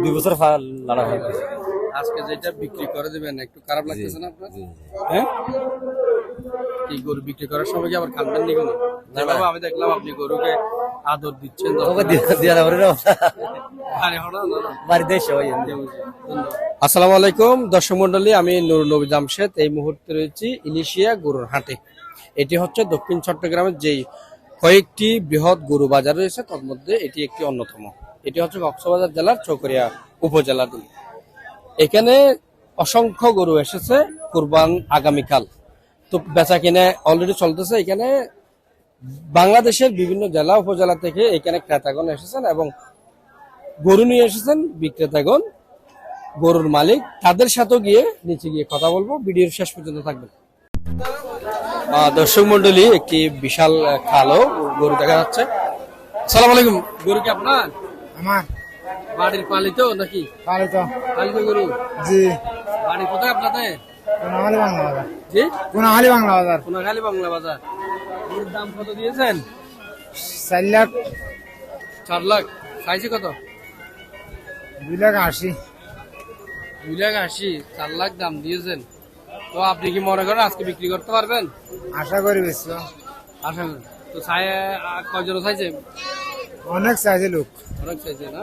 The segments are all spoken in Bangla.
দুই বছর লাড়া হয়ে আজকে যেটা বিক্রি করে দিবেন একটু খারাপ লাগতেছে না আপনার? হ্যাঁ? কি গরু বিক্রি করার সময় কি আবার কান্দেন নি? কোনো যেভাবে আমি দেখলাম আপনি গরুকে আদর দিচ্ছেন ওই আসসালামু আলাইকুম দর্শক মন্ডলী আমি নুর নবী জামশেদ। এই মুহূর্তে রয়েছি ইলিশিয়া গরুর হাটে। এটি হচ্ছে দক্ষিণ চট্টগ্রামের যেই কয়েকটি বৃহৎ গরু বাজার রয়েছে তার মধ্যে এটি একটি অন্যতম। এটি হচ্ছে কক্সবাজার জেলার চকরিয়া উপজেলার দিকে এখানে অসংখ্য গরু এসেছে কুরবান আগামীকাল। তো বেচা কিনে অলরেডি চলতেছে, এখানে বাংলাদেশের বিভিন্ন জেলা উপজেলা থেকে এখানে ক্রেতাগণ এসেছেন এবং গরু নিয়ে এসেছেন বিক্রেতাগণ, গরুর মালিক। তাদের সাথেও গিয়ে নিচে গিয়ে কথা বলব, ভিডিওর শেষ পর্যন্ত থাকবেন। দর্শক মন্ডলী একটি বিশাল খালও গরু দেখা যাচ্ছে। সালাম আলাইকুম। গরু কি আপনার? আমার। বাড়ির পালিত নাকি? পালিত। পালিত গরু? জি। বাড়ি কোথায় আপনাদের? কোনাহালি বাংলা বাজার। জি? কোনাহালি বাংলা বাজার। কোনাখালী বাংলা বাজার। গরুর দাম কত দিয়েছেন? চার লাখ। চার লাখ। চাইছে কত? দুই লাখ আশি। দুই লাখ আশি। চার লাখ দাম দিয়েছেন। তো আপনি কি মনে করেন আজকে বিক্রি করতে পারবেন? আশা করি বেশি। আশা করি। তো চাই কয়জন চাইছে অনেক চাইছে লোক। অনেক চাইছে না?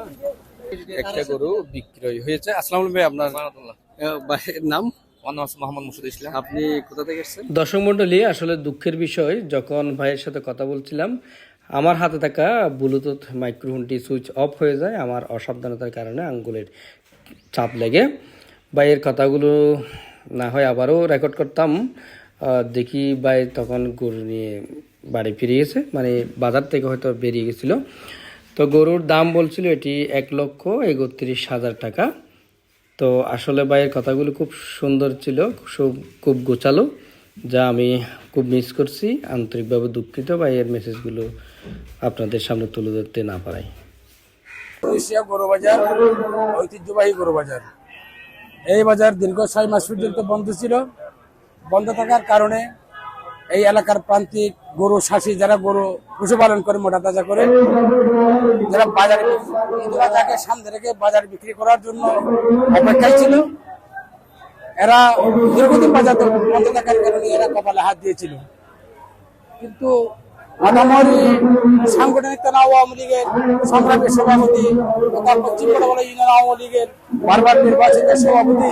একটা গরু বিক্রয় হয়েছে। আসসালাম আলাইকুম ভাই আপনার ভাইয়ের নাম? মোহাম্মদ মুর্শিদ ইসলাম। আপনি কোথা থেকে দর্শক মন্ডলী আসলে দুঃখের বিষয় যখন ভাইয়ের সাথে কথা বলছিলাম আমার হাতে থাকা ব্লুটুথ মাইক্রোফোনটি সুইচ অফ হয়ে যায় আমার অসাবধানতার কারণে আঙ্গুলের চাপ লেগে। ভাইয়ের কথাগুলো না হয় আবারও রেকর্ড করতাম। দেখি ভাই তখন গরু নিয়ে বাড়ি ফিরে গেছে মানে বাজার থেকে হয়তো বেরিয়ে গেছিল। তো গরুর দাম বলছিল এটি এক লক্ষ একত্রিশ হাজার টাকা। তো আসলে ভাইয়ের কথাগুলো খুব সুন্দর ছিল, খুব খুব গোছালো, যা আমি খুব মিস করছি। আন্তরিকভাবে দুঃখিত ভাইয়ের মেসেজগুলো আপনাদের সামনে তুলে ধরতে না পারাই গরু বাজার, ঐতিহ্যবাহী গরু বাজার। এই বাজার দীর্ঘ ছয় মাস পর্যন্ত বন্ধ ছিল। বন্ধ থাকার কারণে এই এলাকার প্রান্তিক গরু শাসি যারা গরু পশুপালন করে, মোটা তাজা করে, যারা বাজারে ঈদ সামনে রেখে বাজার বিক্রি করার জন্য অপেক্ষায় ছিল। এরা দীর্ঘদিন বাজার বন্ধ থাকার কারণে এরা কপালে হাত দিয়েছিল। কিন্তু আদামরি সাংগঠনিক থানা আওয়ামী লীগের সংগ্রামী সভাপতি তথা পশ্চিম বড়বড় ইউনিয়ন আওয়ামী লীগের বারবার নির্বাচিত সভাপতি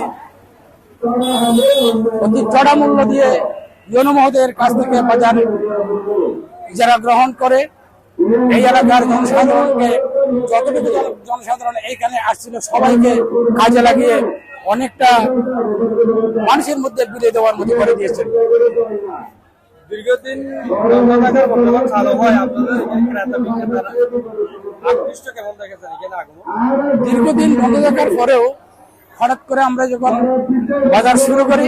অতি চড়া মূল্য দিয়ে ইউনো মহোদয়ের কাছ থেকে বাজার যারা গ্রহণ করে এই এলাকার জনসাধারণকে যতটুকু জনসাধারণ এইখানে আসছিল সবাইকে কাজে লাগিয়ে অনেকটা মানুষের মধ্যে বিলিয়ে দেওয়ার মতো করে দিয়েছেন। দীর্ঘদিন বন্ধ থাকার চালু হয় আপনাদের আকৃষ্ট কেমন দেখেছেন এখানে আগমন? দীর্ঘদিন বন্ধ থাকার পরেও হঠাৎ করে আমরা যখন বাজার শুরু করি,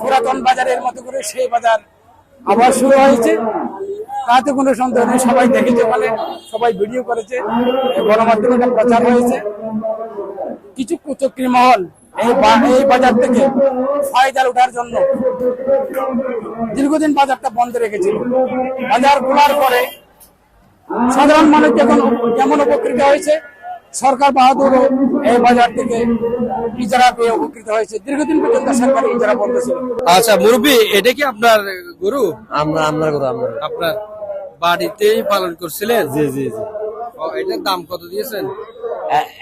পুরাতন বাজারের মতো করে সেই বাজার আবার শুরু হয়েছে। তাতে কোনো সন্দেহ নেই, সবাই দেখেছে বলে সবাই ভিডিও করেছে গণমাধ্যমে প্রচার হয়েছে। কিছু কুচক্রী মহল এই এই বাজার থেকে ফায়দার ওঠার জন্য দীর্ঘদিন বাজারটা বন্ধ রেখেছিল। বাজার খোলার পরে সাধারণ মানুষ যখন যেমন উপকৃত হয়েছে সরকার বাহাদুর এই বাজার থেকে ইজারা পেয়ে উপকৃত হয়েছে। দীর্ঘদিন পর্যন্ত সরকারি ইজারা বন্ধ ছিল আচ্ছা মুরব্বী এটা কি আপনার গরু? আমরা আমরা করো আমরা। আপনার বাড়িতেই পালন করছিলেন? জি জি জি। ও, এটার দাম কত দিয়েছেন?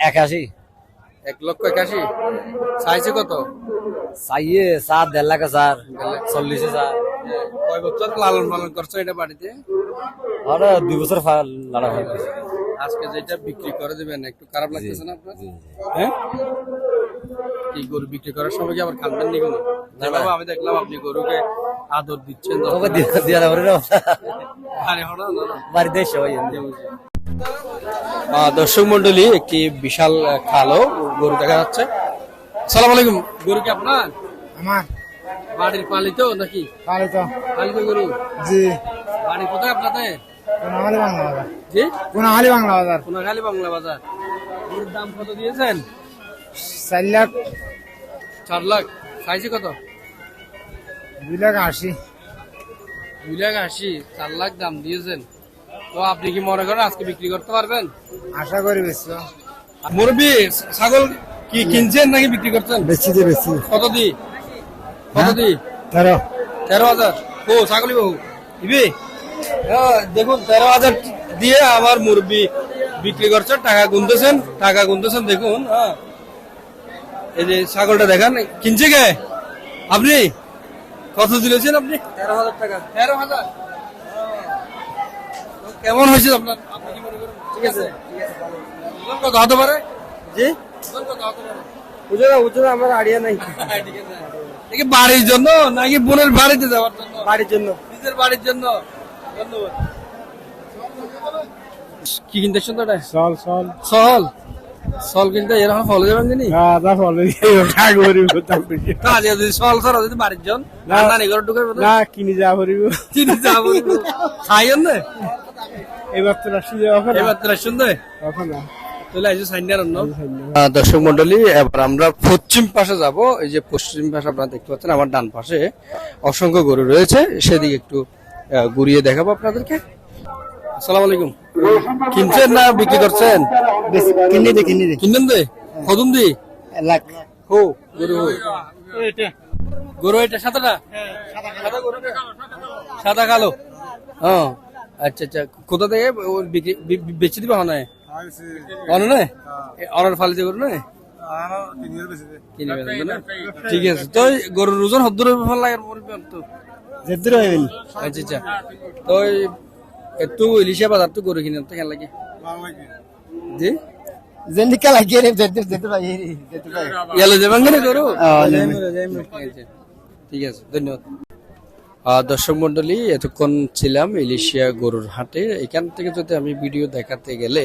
একাশি। এক লক্ষ একাশি। চাইছে কত? চাইয়ে সাত দেড় লাখ স্যার চল্লিশ হাজার কয় বছর লালন পালন করছ এটা বাড়িতে? আরে দুই বছর হয়ে গেছে আজকে যেটা বিক্রি করে দিবেন একটু খারাপ লাগতেছে না আপনার? হ্যাঁ? কি গরু বিক্রি করার সময় কি আবার কান্দেন নি কোনো যেভাবে আমি দেখলাম আপনি গরুকে আদর দিচ্ছেন। বাড়িতে দর্শক মন্ডলী একটি বিশাল খালো গরু দেখা যাচ্ছে। সালাম আলাইকুম। গরু কি আপনার? আমার। বাড়ির পালিত নাকি? পালিত। পালিত গরু? জি। বাড়ি কোথায় আপনাদের? কোনাহালি বাংলা বাজার। জি? বাংলা বাজার। কোনাখালী বাংলা বাজার। গরুর দাম কত দিয়েছেন? চার লাখ। চার লাখ। কত? দুই লাখ আশি। দুই লাখ আশি চার লাখ দাম দিয়েছেন। তো আপনি কি মনে করেন আজকে বিক্রি করতে পারবেন? আশা করি বেশি মুরবি ছাগল কি কিনছেন নাকি বিক্রি করছেন? বেশি দিয়ে বেশি কত দি কত দি তেরো। তেরো হাজার। ও ছাগলি বাবু দিবি? হ্যাঁ, দেখুন তেরো হাজার দিয়ে আমার মুরব্বী বিক্রি করছেন টাকা গুনতেছেন টাকা গুনতেছেন দেখুন হ্যাঁ। এই যে ছাগলটা দেখান কিনছে কে? আপনি? কত দিলেছেন আপনি? তেরো হাজার টাকা। তেরো হাজার? কেমন হয়েছে আপনার? ঠিক আছে কত হতে পারে? জি? আমার নাই। একে বাড়ির জন্য নাকি বোনের বাড়িতে যাওয়ার জন্য? বাড়ির জন্য। নিজের বাড়ির জন্য? কি কিনতে শুনতো এটা চল চল। সল সল কিনতে এরকম ফল যাবেন জানি দাদা ফলে ভরিব কাজে যদি সল সর যদি বাড়ির জন নানি ঘর ঢুকে না কিনি যা ভরিব চিনি যাব খাইয়েন না। এবার তো রাশি যাওয়া হবে এবার তোরা শুনতে এখন না। দর্শক মন্ডলী এবার আমরা পশ্চিম পাশে যাব। এই যে পশ্চিম পাশে আপনারা দেখতে পাচ্ছেন আমার ডান পাশে অসংখ্য গরু রয়েছে। সেদিকে একটু ঘুরিয়ে দেখাবো আপনাদেরকে। আসসালামু আলাইকুম কিনছেন না বিক্রি করছেন? কিনি দে কিনি দে। কিনবেন দে? কদম দি? লাখ। হো গরু হো গরু এটা সাদাটা সাদা গরু। কালো। হ্যাঁ আচ্ছা আচ্ছা। কোথা থেকে বেচে দিবে হনে? অনে না অনার ফালিতে গরু না? কিনে ঠিক আছে। তো গরুর ওজন হদ্দুর ভালো লাগে হইবেন আচ্ছা আচ্ছা। তো এই একটু বাজার তো গরু কিনে তো কেন লাগে? জি? ভাই ভাই ইয়ালে গরু ঠিক আছে ধন্যবাদ। দর্শক মন্ডলী এতক্ষণ ছিলাম ইলিশিয়া গরুর হাটে। এখান থেকে যদি আমি ভিডিও দেখাতে গেলে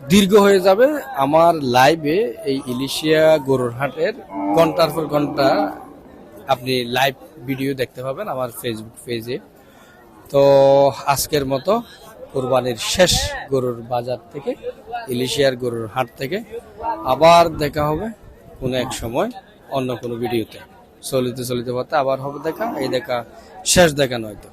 দীর্ঘ হয়ে যাবে। আমার লাইভে এই ইলিশিয়া গরুর হাটের ঘণ্টার পর ঘণ্টা আপনি লাইভ ভিডিও দেখতে পাবেন আমার ফেসবুক পেজে তো আজকের মতো কোরবানির শেষ গরুর বাজার থেকে, ইলিশিয়ার গরুর হাট থেকে আবার দেখা হবে কোনো এক সময় অন্য কোনো ভিডিওতে চলিতে চলিতে পথে আবার হবে দেখা, এই দেখা শেষ দেখা নয়তো